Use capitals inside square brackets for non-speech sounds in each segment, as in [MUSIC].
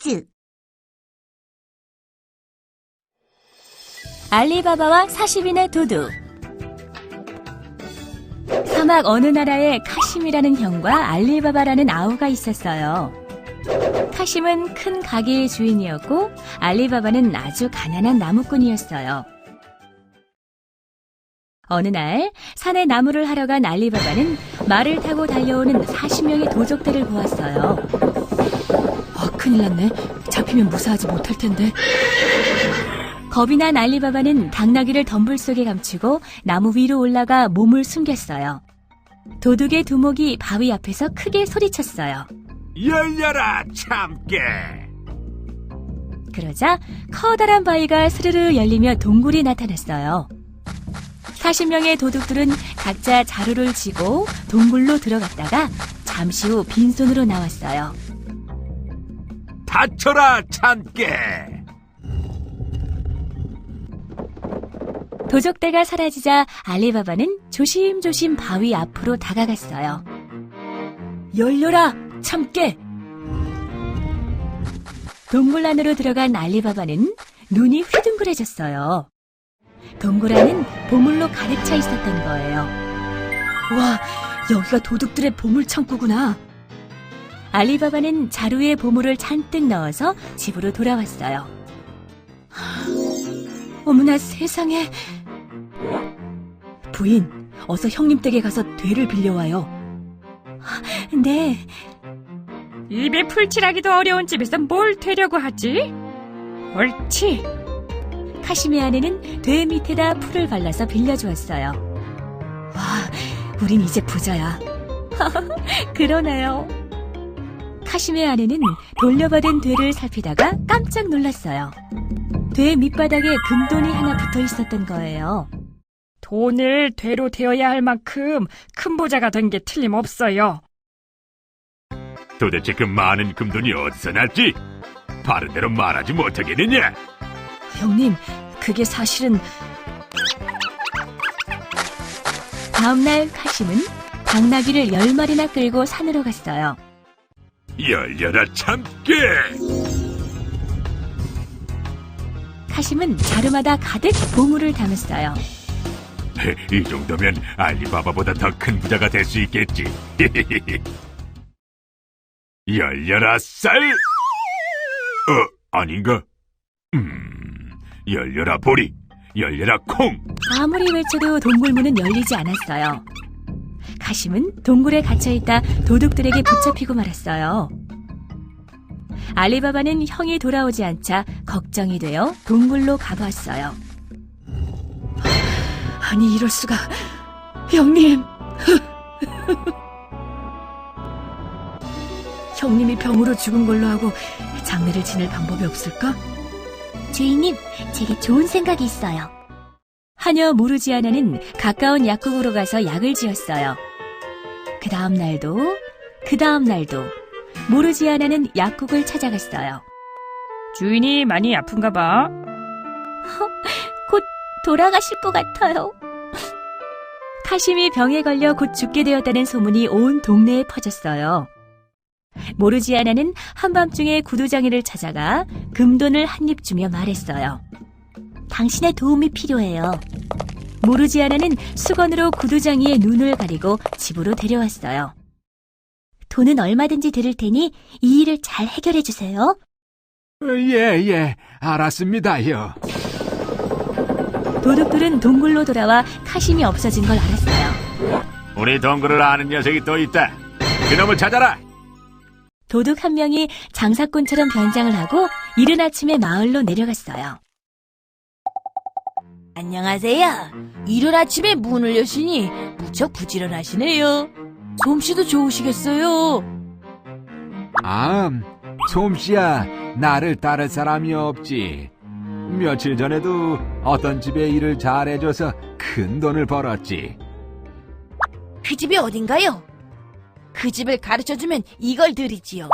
퀴즈. 알리바바와 40인의 도둑. 사막 어느 나라에 카심이라는 형과 알리바바라는 아우가 있었어요. 카심은 큰 가게의 주인이었고 알리바바는 아주 가난한 나무꾼이었어요. 어느 날 산에 나무를 하러 간 알리바바는 말을 타고 달려오는 40명의 도적들을 보았어요. 아, 큰일 났네. 잡히면 무사하지 못할 텐데. 겁이 난 알리바바는 당나귀를 덤불 속에 감추고 나무 위로 올라가 몸을 숨겼어요. 도둑의 두목이 바위 앞에서 크게 소리쳤어요. 열려라 참깨 그러자 커다란 바위가 스르르 열리며 동굴이 나타났어요. 40명의 도둑들은 각자 자루를 쥐고 동굴로 들어갔다가 잠시 후 빈손으로 나왔어요. 다쳐라 참깨 도적대가 사라지자 알리바바는 조심조심 바위 앞으로 다가갔어요. 열려라, 참깨! 동굴 안으로 들어간 알리바바는 눈이 휘둥그레졌어요. 동굴 안은 보물로 가득 차 있었던 거예요. 와, 여기가 도둑들의 보물 창고구나. 알리바바는 자루에 보물을 잔뜩 넣어서 집으로 돌아왔어요. 어머나 세상에. 부인, 어서 형님 댁에 가서 되를 빌려와요. 네. 입에 풀칠하기도 어려운 집에서 뭘 되려고 하지? 옳지. 카시미 아내는 돼 밑에다 풀을 발라서 빌려주었어요. 와, 우린 이제 부자야. [LAUGHS] 그러네요. 카시미 아내는 돌려받은 되를 살피다가 깜짝 놀랐어요. 돼 밑바닥에 금돈이 하나 붙어 있었던 거예요. 돈을 되로 되어야 할 만큼 큰 부자가 된 게 틀림없어요. 도대체 그 많은 금돈이 어디서 났지? 바른 대로 말하지 못하겠느냐? 형님, 그게 사실은 다음날 카심은 당나귀를 열 마리나 끌고 산으로 갔어요. 열려라 참깨 카심은 자루마다 가득 보물을 담았어요. [LAUGHS] 이 정도면 알리바바보다 더 큰 부자가 될 수 있겠지 [LAUGHS] 열려라 쌀 어, 아닌가? 음, 열려라 보리 열려라 콩 아무리 외쳐도 동굴문은 열리지 않았어요. 카심은 동굴에 갇혀있다 도둑들에게 붙잡히고 말았어요. 알리바바는 형이 돌아오지 않자 걱정이 되어 동굴로 가보았어요. 아니 이럴 수가 형님 [LAUGHS] 형님이 병으로 죽은 걸로 하고 장례를 지낼 방법이 없을까? 주인님, 제게 좋은 생각이 있어요. 하녀 모르지아나는 가까운 약국으로 가서 약을 지었어요. 그 다음 날도, 그 다음 날도, 모르지아나는 약국을 찾아갔어요. 주인이 많이 아픈가 봐. 곧 돌아가실 것 같아요. 카심이 병에 걸려 곧 죽게 되었다는 소문이 온 동네에 퍼졌어요. 모르지아나는 한밤중에 구두장이를 찾아가 금돈을 한 입 주며 말했어요. 당신의 도움이 필요해요. 모르지아나는 수건으로 구두장이의 눈을 가리고 집으로 데려왔어요. 돈은 얼마든지 드릴 테니 이 일을 잘 해결해 주세요. 예, 예, 알았습니다요. 도둑들은 동굴로 돌아와 카심이 없어진 걸 알았어요. 우리 동굴을 아는 녀석이 또 있다 그놈을 찾아라 도둑 한 명이 장사꾼처럼 변장을 하고 이른 아침에 마을로 내려갔어요. 안녕하세요. 이른 아침에 문을 여시니 무척 부지런하시네요. 솜씨도 좋으시겠어요. 아, 솜씨야, 나를 따를 사람이 없지. 며칠 전에도 어떤 집에 일을 잘해줘서 큰 돈을 벌었지. 그 집이 어딘가요? 그 집을 가르쳐주면 이걸 드리지요.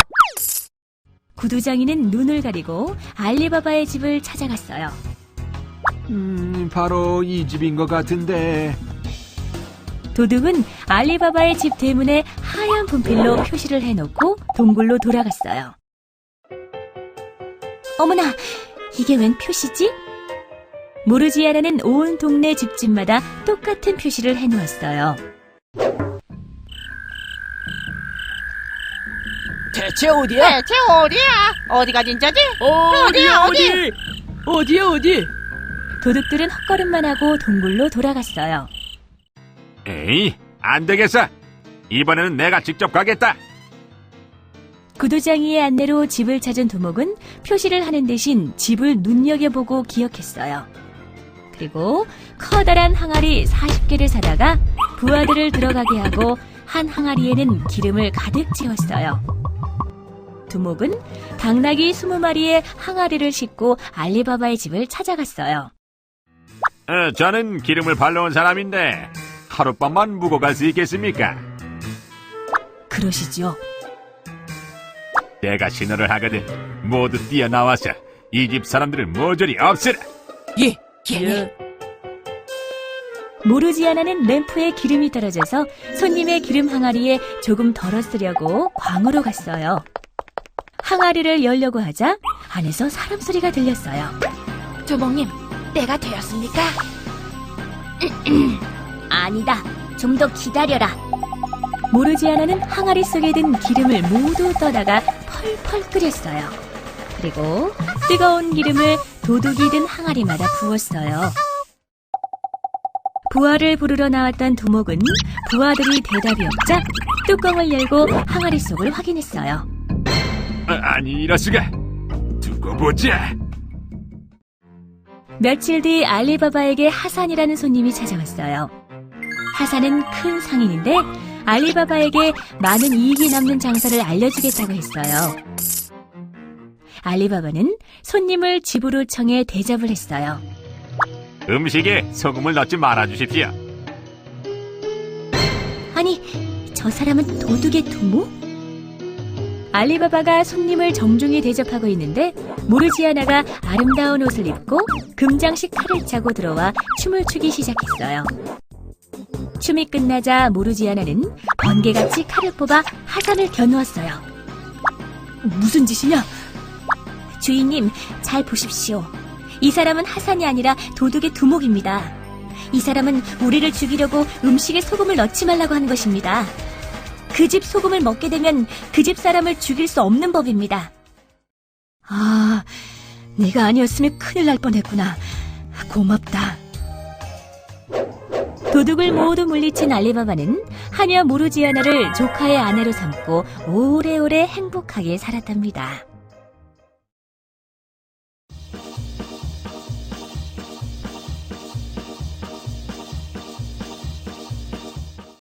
구두장이는 눈을 가리고 알리바바의 집을 찾아갔어요. 음, 바로 이 집인 것 같은데. 도둑은 알리바바의 집 대문에 하얀 분필로 표시를 해놓고 동굴로 돌아갔어요. 어머나, 이게 웬 표시지? 모르지아나는 온 동네 집집마다 똑같은 표시를 해놓았어요. 대체 어디야? 대체 어디야? 어디가 진짜지? 어디야, 어디? 어디야, 어디? 도둑들은 헛걸음만 하고 동굴로 돌아갔어요. 에이, 안 되겠어. 이번에는 내가 직접 가겠다. 구도장이의 안내로 집을 찾은 두목은 표시를 하는 대신 집을 눈여겨보고 기억했어요. 그리고 커다란 항아리 40개를 사다가 부하들을 들어가게 하고 한 항아리에는 기름을 가득 채웠어요. 두목은 당나귀 20마리의 항아리를 싣고 알리바바의 집을 찾아갔어요. 어, 저는 기름을 발라온 사람인데 하룻밤만 묵어 갈 수 있겠습니까? 그러시죠. 내가 신호를 하거든 모두 뛰어나와서 이 집 사람들을 모조리 없애라. 예, 예. 모르지 않아는 램프에 기름이 떨어져서 손님의 기름 항아리에 조금 덜어 쓰려고 광으로 갔어요. 항아리를 열려고 하자 안에서 사람 소리가 들렸어요. 조목님, 때가 되었습니까? [CLEARS THROAT] 아니다. 좀 더 기다려라. 모르지 않아는 항아리 속에 든 기름을 모두 떠다가 펄펄 끓였어요. 그리고 뜨거운 기름을 도둑이 든 항아리마다 부었어요. 부하를 부르러 나왔던 두목은 부하들이 대답이 없자 뚜껑을 열고 항아리 속을 확인했어요. 어, 아니 이럴 수가. 두고 보자. 며칠 뒤 알리바바에게 하산이라는 손님이 찾아왔어요. 하산은 큰 상인인데 알리바바에게 많은 이익이 남는 장사를 알려주겠다고 했어요. 알리바바는 손님을 집으로 청해 대접을 했어요. 음식에 소금을 넣지 말아 주십시오. 아니, 저 사람은 도둑의 두목? 알리바바가 손님을 정중히 대접하고 있는데 모르지아나가 아름다운 옷을 입고 금장식 칼을 차고 들어와 춤을 추기 시작했어요. 춤이 끝나자 모르지아나는 번개같이 칼을 뽑아 하산을 겨누었어요. 무슨 짓이냐? 주인님, 잘 보십시오. 이 사람은 하산이 아니라 도둑의 두목입니다. 이 사람은 우리를 죽이려고 음식에 소금을 넣지 말라고 한 것입니다. 그 집 소금을 먹게 되면 그 집 사람을 죽일 수 없는 법입니다. 아, 네가 아니었으면 큰일 날 뻔했구나. 고맙다. 도둑을 모두 물리친 알리바바는 하녀 모르지아나를 조카의 아내로 삼고 오래오래 행복하게 살았답니다.